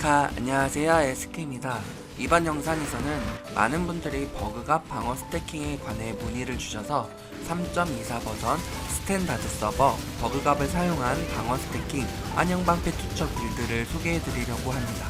히카 안녕하세요. 에스크입니다. 이번 영상에서는 많은 분들이 버그가 방어 스태킹에 관해 문의를 주셔서 3.24 버전 스탠다드 서버 버그갑을 사용한 방어 스태킹 안녕방패 투척 빌드를 소개해드리려고 합니다.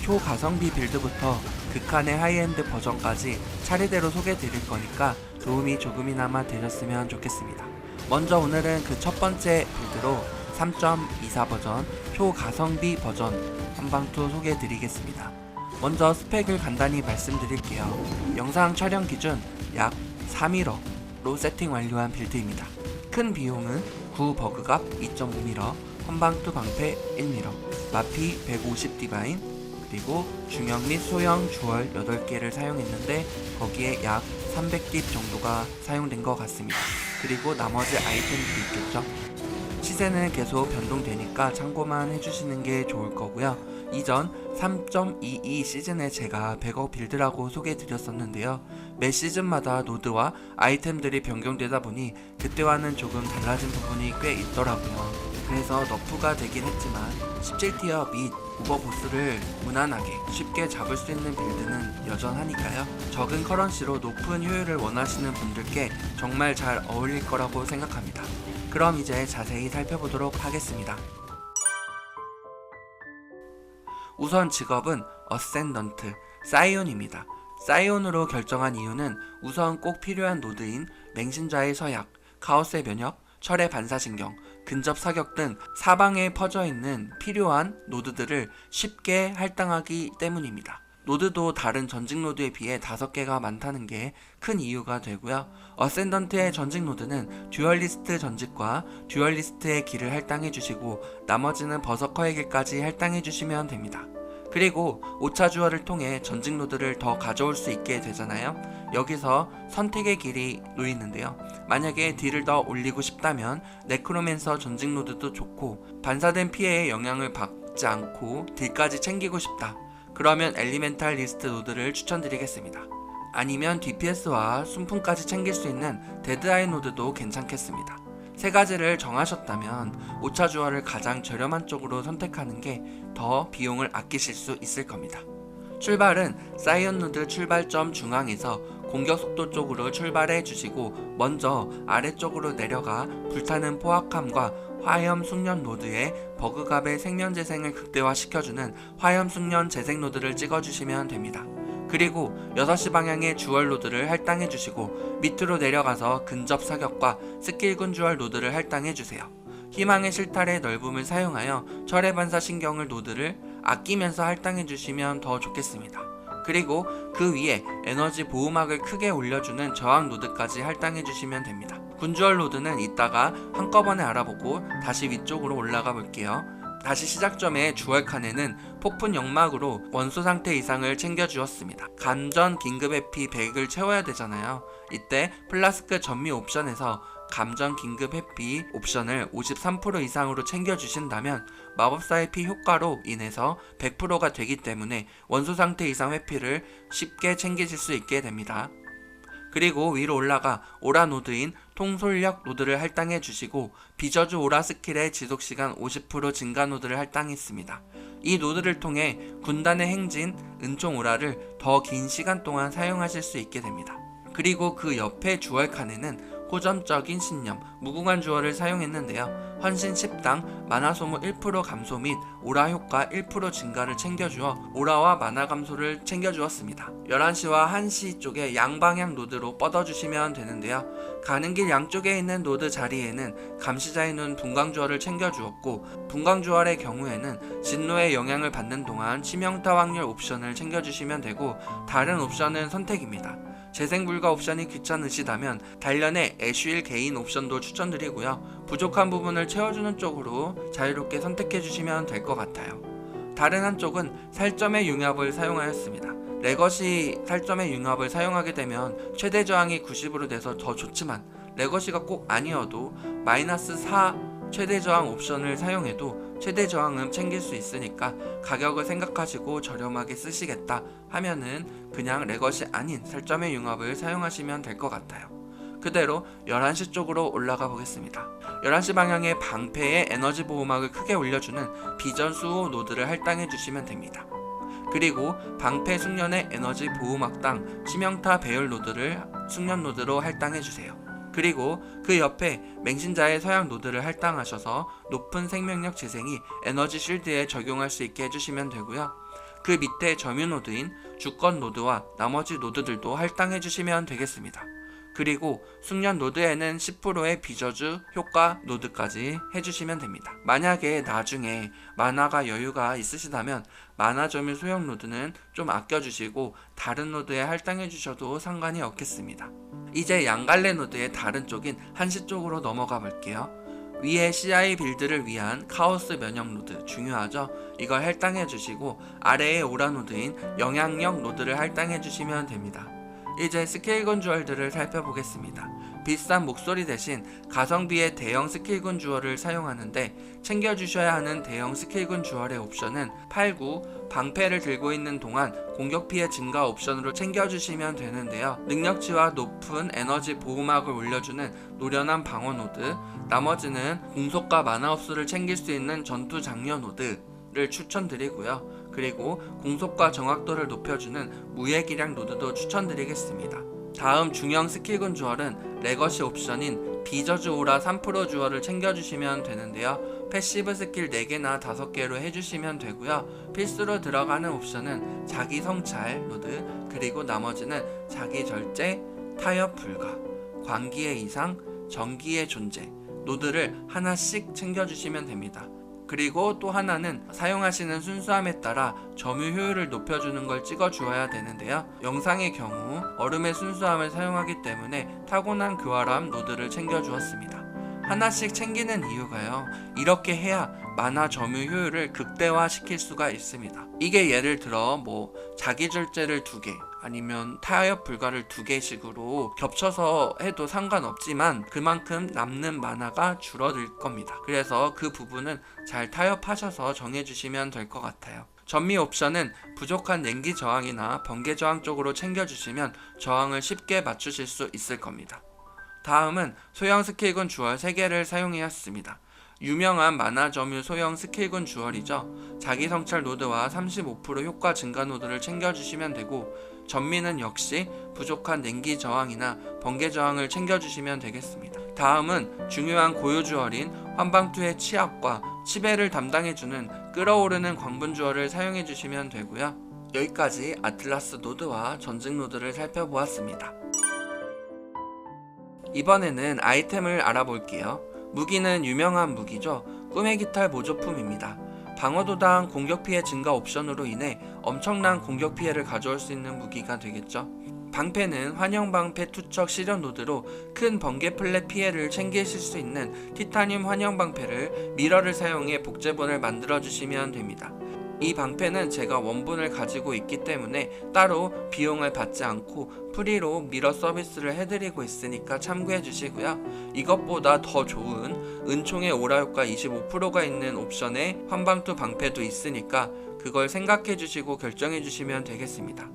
초가성비 빌드부터 극한의 하이엔드 버전까지 차례대로 소개해드릴 거니까 도움이 조금이나마 되셨으면 좋겠습니다. 먼저 오늘은 그 첫 번째 빌드로 3.24 버전 초가성비 버전 한방투 소개해 드리겠습니다. 먼저 스펙을 간단히 말씀드릴게요. 영상 촬영 기준 약 3mm로 세팅 완료한 빌드입니다. 큰 비용은 9 버그갑 2.5mm, 한방투 방패 1mm, 마피 150 디바인, 그리고 중형 및 소형 주얼 8개를 사용했는데 거기에 약 300딥 정도가 사용된 것 같습니다. 그리고 나머지 아이템들이 있겠죠. 시세는 계속 변동되니까 참고만 해주시는 게 좋을 거고요. 이전 3.22 시즌에 제가 100억 빌드라고 소개해드렸었는데요. 매 시즌마다 노드와 아이템들이 변경되다 보니 그때와는 조금 달라진 부분이 꽤 있더라고요. 그래서 너프가 되긴 했지만 17티어 및 오버보스를 무난하게 쉽게 잡을 수 있는 빌드는 여전하니까요. 적은 커런시로 높은 효율을 원하시는 분들께 정말 잘 어울릴 거라고 생각합니다. 그럼 이제 자세히 살펴보도록 하겠습니다. 우선 직업은 어센던트, 사이온입니다. 사이온으로 결정한 이유는 우선 꼭 필요한 노드인 맹신자의 서약, 카오스의 면역, 철의 반사신경, 근접 사격 등 사방에 퍼져 있는 필요한 노드들을 쉽게 할당하기 때문입니다. 노드도 다른 전직 노드에 비해 5개가 많다는 게 큰 이유가 되고요. 어센던트의 전직 노드는 듀얼리스트 전직과 듀얼리스트의 길을 할당해 주시고 나머지는 버서커의 길까지 할당해 주시면 됩니다. 그리고 5차 주얼을 통해 전직 노드를 더 가져올 수 있게 되잖아요. 여기서 선택의 길이 놓이는데요. 만약에 딜을 더 올리고 싶다면 네크로맨서 전직 노드도 좋고 반사된 피해에 영향을 받지 않고 딜까지 챙기고 싶다. 그러면 엘리멘탈 리스트 노드를 추천드리겠습니다. 아니면 DPS와 순풍까지 챙길 수 있는 데드아이 노드도 괜찮겠습니다. 세 가지를 정하셨다면 5차 주얼을 가장 저렴한 쪽으로 선택하는 게 더 비용을 아끼실 수 있을 겁니다. 출발은 사이언 노드 출발점 중앙에서 공격 속도 쪽으로 출발해 주시고 먼저 아래쪽으로 내려가 불타는 포악함과 화염 숙련 노드에 버그갑의 생명 재생을 극대화시켜주는 화염 숙련 재생 노드를 찍어주시면 됩니다. 그리고 6시 방향의 주얼 노드를 할당해 주시고 밑으로 내려가서 근접 사격과 스킬군 주얼 노드를 할당해 주세요. 희망의 실탈의 넓음을 사용하여 철의 반사 신경을 노드를 아끼면서 할당해 주시면 더 좋겠습니다. 그리고 그 위에 에너지 보호막을 크게 올려주는 저항 노드까지 할당해 주시면 됩니다. 군주얼 노드는 이따가 한꺼번에 알아보고 다시 위쪽으로 올라가 볼게요. 다시 시작점의 주얼 칸에는 폭풍 연막으로 원소 상태 이상을 챙겨 주었습니다. 감전 긴급 회피 100을 채워야 되잖아요. 이때 플라스크 전미 옵션에서 감전 긴급 회피 옵션을 53% 이상으로 챙겨 주신다면 마법사의 피 효과로 인해서 100%가 되기 때문에 원소 상태 이상 회피를 쉽게 챙기실 수 있게 됩니다. 그리고 위로 올라가 오라 노드인 통솔력 노드를 할당해 주시고 비저주 오라 스킬의 지속 시간 50% 증가 노드를 할당했습니다. 이 노드를 통해 군단의 행진 은총 오라를 더 긴 시간 동안 사용하실 수 있게 됩니다. 그리고 그 옆에 주얼 칸에는 호전적인 신념, 무궁한 주얼을 사용했는데요. 헌신 10당 만화 소모 1% 감소 및 오라 효과 1% 증가를 챙겨주어 오라와 만화 감소를 챙겨주었습니다. 11시와 1시 쪽에 양방향 노드로 뻗어주시면 되는데요. 가는 길 양쪽에 있는 노드 자리에는 감시자의 눈 분광주얼을 챙겨주었고 분광주얼의 경우에는 진노의 영향을 받는 동안 치명타 확률 옵션을 챙겨주시면 되고 다른 옵션은 선택입니다. 재생 불가 옵션이 귀찮으시다면 단련의 애쉬일 개인 옵션도 추천드리고요. 부족한 부분을 채워주는 쪽으로 자유롭게 선택해 주시면 될 것 같아요. 다른 한쪽은 살점의 융합을 사용하였습니다. 레거시 살점의 융합을 사용하게 되면 최대 저항이 90으로 돼서 더 좋지만 레거시가 꼭 아니어도 마이너스 4 최대 저항 옵션을 사용해도 최대 저항은 챙길 수 있으니까 가격을 생각하시고 저렴하게 쓰시겠다 하면은 그냥 레거시 아닌 살점의 융합을 사용하시면 될 것 같아요. 그대로 11시 쪽으로 올라가 보겠습니다. 11시 방향의 방패에 에너지 보호막을 크게 올려주는 비전 수호 노드를 할당해 주시면 됩니다. 그리고 방패 숙련의 에너지 보호막당 치명타 배열 노드를 숙련 노드로 할당해 주세요. 그리고 그 옆에 맹신자의 서약 노드를 할당하셔서 높은 생명력 재생이 에너지 쉴드에 적용할 수 있게 해주시면 되고요. 그 밑에 점유 노드인 주권 노드와 나머지 노드들도 할당해 주시면 되겠습니다. 그리고 숙련 노드에는 10%의 비저주 효과 노드까지 해주시면 됩니다. 만약에 나중에 만화가 여유가 있으시다면 만화 점유 소형 노드는 좀 아껴주시고 다른 노드에 할당해 주셔도 상관이 없겠습니다. 이제 양갈래 노드의 다른 쪽인 한시 쪽으로 넘어가 볼게요. 위에 CI 빌드를 위한 카오스 면역 노드 중요하죠? 이걸 할당해 주시고 아래에 오라 노드인 영향력 노드를 할당해 주시면 됩니다. 이제 스케일 건주얼들을 살펴보겠습니다. 비싼 목소리 대신 가성비의 대형 스킬군 주얼을 사용하는데 챙겨주셔야 하는 대형 스킬군 주얼의 옵션은 89 방패를 들고 있는 동안 공격 피해 증가 옵션으로 챙겨주시면 되는데요. 능력치와 높은 에너지 보호막을 올려주는 노련한 방어 노드, 나머지는 공속과 마나 흡수를 챙길 수 있는 전투 장려 노드를 추천드리고요. 그리고 공속과 정확도를 높여주는 무예 기량 노드도 추천드리겠습니다. 다음 중형 스킬군 주얼은 레거시 옵션인 비저주 오라 3% 주얼을 챙겨주시면 되는데요. 패시브 스킬 4개나 5개로 해주시면 되고요. 필수로 들어가는 옵션은 자기 성찰 노드, 그리고 나머지는 자기 절제, 타협 불가, 광기의 이상, 전기의 존재, 노드를 하나씩 챙겨주시면 됩니다. 그리고 또 하나는 사용하시는 순수함에 따라 점유 효율을 높여주는 걸 찍어 주어야 되는데요. 영상의 경우 얼음의 순수함을 사용하기 때문에 타고난 교활함 노드를 챙겨 주었습니다. 하나씩 챙기는 이유가요. 이렇게 해야 만화 점유 효율을 극대화 시킬 수가 있습니다. 이게 예를 들어 뭐 자기 절제를 두 개, 아니면 타협 불가를 두 개씩으로 겹쳐서 해도 상관없지만 그만큼 남는 만화가 줄어들 겁니다. 그래서 그 부분은 잘 타협하셔서 정해주시면 될 것 같아요. 전미 옵션은 부족한 냉기 저항이나 번개 저항 쪽으로 챙겨주시면 저항을 쉽게 맞추실 수 있을 겁니다. 다음은 소형 스킬군 주얼 3개를 사용하였습니다. 유명한 만화 점유 소형 스킬군 주얼이죠. 자기 성찰 노드와 35% 효과 증가 노드를 챙겨주시면 되고 전미는 역시 부족한 냉기 저항이나 번개 저항을 챙겨주시면 되겠습니다. 다음은 중요한 고유 주얼인 환방투의 치압과 치배를 담당해주는 끓어오르는 광분 주얼을 사용해주시면 되고요. 여기까지 아틀라스 노드와 전직 노드를 살펴보았습니다. 이번에는 아이템을 알아볼게요. 무기는 유명한 무기죠. 꿈의 깃털 모조품입니다. 방어도당 공격 피해 증가 옵션으로 인해 엄청난 공격 피해를 가져올 수 있는 무기가 되겠죠. 방패는 환영 방패 투척 시련 노드로 큰 번개 플랫 피해를 챙기실 수 있는 티타늄 환영 방패를 미러를 사용해 복제본을 만들어 주시면 됩니다. 이 방패는 제가 원본을 가지고 있기 때문에 따로 비용을 받지 않고 프리로 미러 서비스를 해드리고 있으니까 참고해 주시고요. 이것보다 더 좋은 은총의 오라 효과 25%가 있는 옵션에 환방투 방패도 있으니까 그걸 생각해 주시고 결정해 주시면 되겠습니다.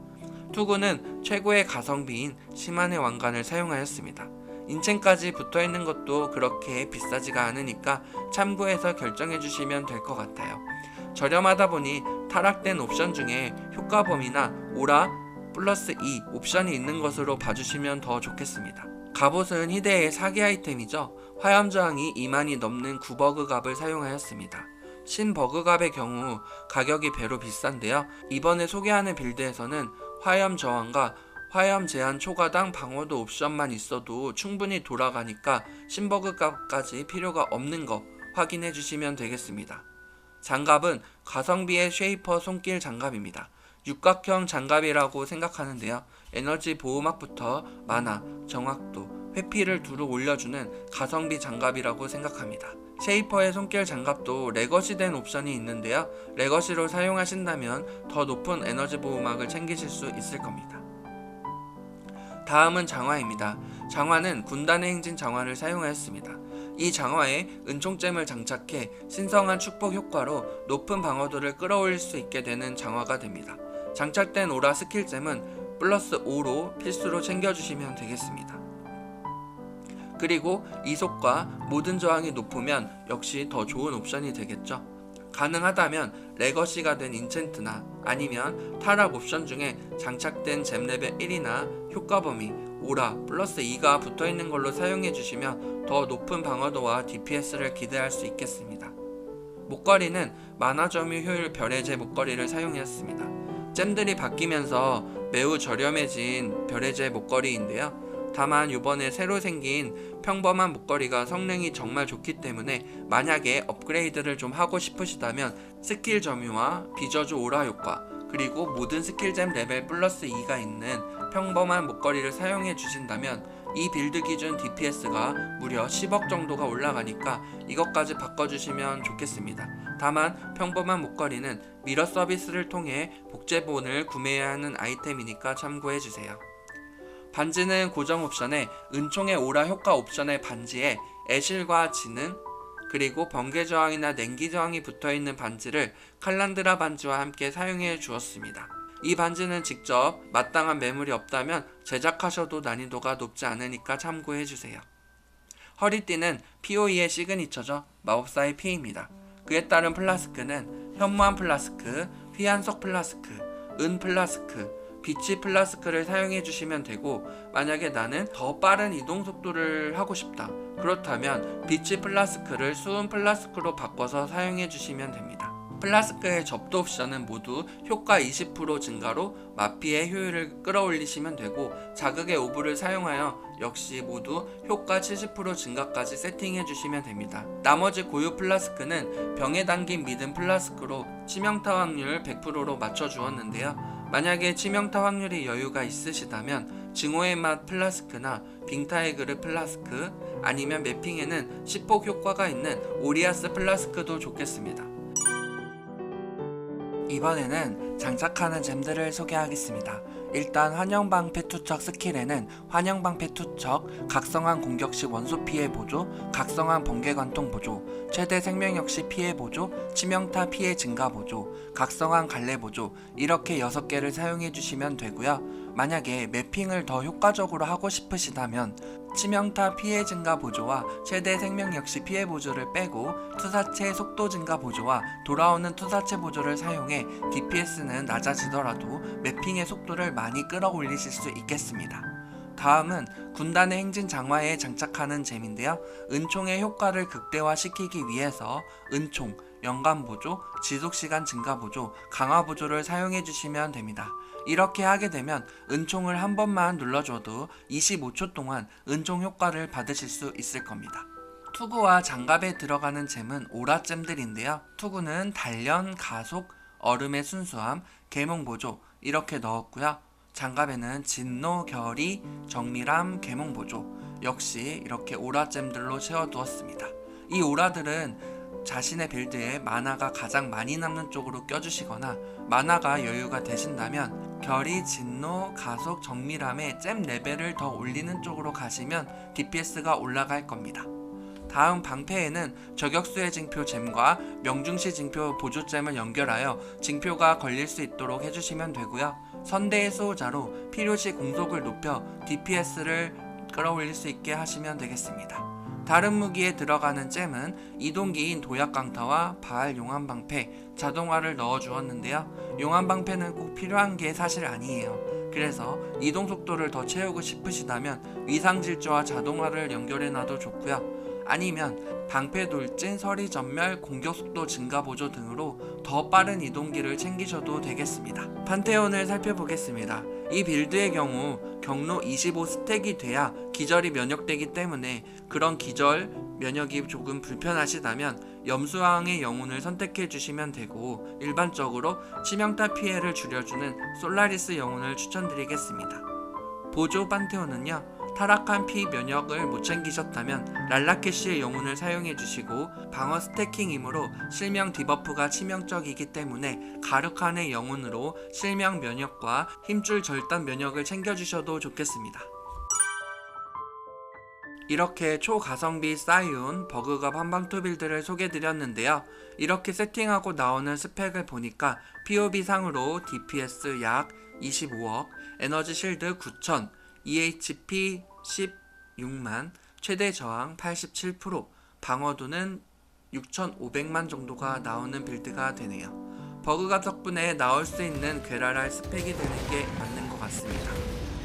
투구는 최고의 가성비인 시만의 왕관을 사용하였습니다. 인챈까지 붙어 있는 것도 그렇게 비싸지가 않으니까 참고해서 결정해 주시면 될 것 같아요. 저렴하다 보니 타락된 옵션 중에 효과 범위나 오라 플러스 2 옵션이 있는 것으로 봐주시면 더 좋겠습니다. 갑옷은 희대의 사기 아이템이죠. 화염 저항이 2만이 넘는 9버그 갑을 사용하였습니다. 신버그갑의 경우 가격이 배로 비싼데요. 이번에 소개하는 빌드에서는 화염 저항과 화염 제한 초과당 방어도 옵션만 있어도 충분히 돌아가니까 신버그갑까지 필요가 없는 거 확인해 주시면 되겠습니다. 장갑은 가성비의 쉐이퍼 손길 장갑입니다. 육각형 장갑이라고 생각하는데요. 에너지 보호막부터 만화, 정확도, 회피를 두루 올려주는 가성비 장갑이라고 생각합니다. 쉐이퍼의 손길 장갑도 레거시된 옵션이 있는데요. 레거시로 사용하신다면 더 높은 에너지 보호막을 챙기실 수 있을 겁니다. 다음은 장화입니다. 장화는 군단의 행진 장화를 사용하였습니다. 이 장화에 은총잼을 장착해 신성한 축복 효과로 높은 방어도를 끌어올릴 수 있게 되는 장화가 됩니다. 장착된 오라 스킬잼은 플러스 5로 필수로 챙겨주시면 되겠습니다. 그리고 이속과 모든 저항이 높으면 역시 더 좋은 옵션이 되겠죠. 가능하다면 레거시가 된 인챈트나 아니면 타락 옵션 중에 장착된 잼 레벨 1이나 효과 범위 오라 플러스 2가 붙어 있는 걸로 사용해 주시면 더 높은 방어도와 DPS를 기대할 수 있겠습니다. 목걸이는 만화 점유 효율 별해제 목걸이를 사용했습니다. 잼들이 바뀌면서 매우 저렴해진 별해제 목걸이인데요. 다만 이번에 새로 생긴 평범한 목걸이가 성능이 정말 좋기 때문에 만약에 업그레이드를 좀 하고 싶으시다면 스킬 점유와 비저주 오라 효과 그리고 모든 스킬잼 레벨 플러스 2가 있는 평범한 목걸이를 사용해 주신다면 이 빌드 기준 DPS가 무려 10억 정도가 올라가니까 이것까지 바꿔주시면 좋겠습니다. 다만 평범한 목걸이는 미러 서비스를 통해 복제본을 구매해야 하는 아이템이니까 참고해 주세요. 반지는 고정 옵션에 은총의 오라 효과 옵션의 반지에 애실과 지능 그리고 번개 저항이나 냉기 저항이 붙어 있는 반지를 칼란드라 반지와 함께 사용해 주었습니다. 이 반지는 직접 마땅한 매물이 없다면 제작하셔도 난이도가 높지 않으니까 참고해 주세요. 허리띠는 POE의 시그니처죠. 마법사의 피입니다. 그에 따른 플라스크는 현무암 플라스크, 휘한석 플라스크, 은 플라스크, 비치 플라스크를 사용해 주시면 되고 만약에 나는 더 빠른 이동 속도를 하고 싶다. 그렇다면 비치 플라스크를 수은 플라스크로 바꿔서 사용해 주시면 됩니다. 플라스크의 접도 옵션은 모두 효과 20% 증가로 마피의 효율을 끌어올리시면 되고 자극의 오브를 사용하여 역시 모두 효과 70% 증가까지 세팅해 주시면 됩니다. 나머지 고유 플라스크는 병에 담긴 믿음 플라스크로 치명타 확률 100%로 맞춰 주었는데요. 만약에 치명타 확률이 여유가 있으시다면 증오의 맛 플라스크나 빙타의 그릇 플라스크 아니면 매핑에는 시폭 효과가 있는 오리아스 플라스크도 좋겠습니다. 이번에는 장착하는 잼들을 소개하겠습니다. 일단 환영방패 투척 스킬에는 환영방패 투척, 각성한 공격시 원소 피해 보조, 각성한 번개 관통 보조, 최대 생명력 시 피해 보조, 치명타 피해 증가 보조, 각성한 갈래 보조 이렇게 6개를 사용해 주시면 되고요. 만약에 매핑을 더 효과적으로 하고 싶으시다면 치명타 피해 증가 보조와 최대 생명력 시 피해 보조를 빼고 투사체 속도 증가 보조와 돌아오는 투사체 보조를 사용해 DPS는 낮아지더라도 매핑의 속도를 많이 끌어올리실 수 있겠습니다. 다음은 군단의 행진 장화에 장착하는 잼인데요. 은총의 효과를 극대화시키기 위해서 은총, 연간 보조, 지속 시간 증가 보조, 강화 보조를 사용해 주시면 됩니다. 이렇게 하게 되면 은총을 한 번만 눌러줘도 25초 동안 은총 효과를 받으실 수 있을 겁니다. 투구와 장갑에 들어가는 잼은 오라잼들인데요. 투구는 단련, 가속, 얼음의 순수함, 계몽 보조 이렇게 넣었고요. 장갑에는 진노, 결의, 정밀함, 계몽 보조 역시 이렇게 오라잼들로 채워두었습니다. 이 오라들은 자신의 빌드에 마나가 가장 많이 남는 쪽으로 껴주시거나 마나가 여유가 되신다면 결의, 진노, 가속, 정밀함의 잼 레벨을 더 올리는 쪽으로 가시면 DPS가 올라갈 겁니다. 다음 방패에는 저격수의 징표 잼과 명중시 징표 보조잼을 연결하여 징표가 걸릴 수 있도록 해주시면 되고요. 선대의 수호자로 필요시 공속을 높여 DPS를 끌어올릴 수 있게 하시면 되겠습니다. 다른 무기에 들어가는 잼은 이동기인 도약강타와 바알 용암방패, 자동화를 넣어 주었는데요. 용암방패는 꼭 필요한 게 사실 아니에요. 그래서 이동 속도를 더 채우고 싶으시다면 위상질주와 자동화를 연결해 놔도 좋고요. 아니면 방패 돌진, 서리 전멸, 공격 속도 증가 보조 등으로 더 빠른 이동기를 챙기셔도 되겠습니다. 판테온을 살펴보겠습니다. 이 빌드의 경우 경로 25 스택이 돼야 기절이 면역되기 때문에 그런 기절 면역이 조금 불편하시다면 염수왕의 영혼을 선택해 주시면 되고 일반적으로 치명타 피해를 줄여주는 솔라리스 영혼을 추천드리겠습니다. 보조 판테온은요 타락한 피 면역을 못 챙기셨다면 랄라케시의 영혼을 사용해 주시고 방어 스태킹이므로 실명 디버프가 치명적이기 때문에 가르칸의 영혼으로 실명 면역과 힘줄 절단 면역을 챙겨주셔도 좋겠습니다. 이렇게 초가성비 사이온 버그갑 한방투 빌드를 소개드렸는데요. 이렇게 세팅하고 나오는 스펙을 보니까 POB 상으로 DPS 약 25억, 에너지 실드 9000, EHP 16만, 최대 저항 87%, 방어도는 6,500만 정도가 나오는 빌드가 되네요. 버그가 덕분에 나올 수 있는 괴랄할 스펙이 되는 게 맞는 것 같습니다.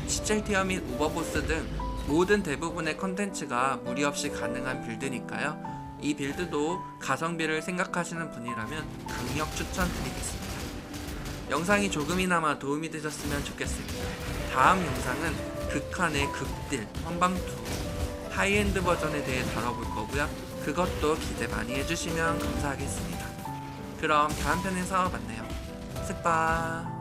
17티어 및 오버보스 등 모든 대부분의 컨텐츠가 무리 없이 가능한 빌드니까요. 이 빌드도 가성비를 생각하시는 분이라면 강력 추천드리겠습니다. 영상이 조금이나마 도움이 되셨으면 좋겠습니다. 다음 영상은 극한의 극딜 한방투 하이엔드 버전에 대해 다뤄볼 거고요. 그것도 기대 많이 해주시면 감사하겠습니다. 그럼 다음 편에서 만나요. 스파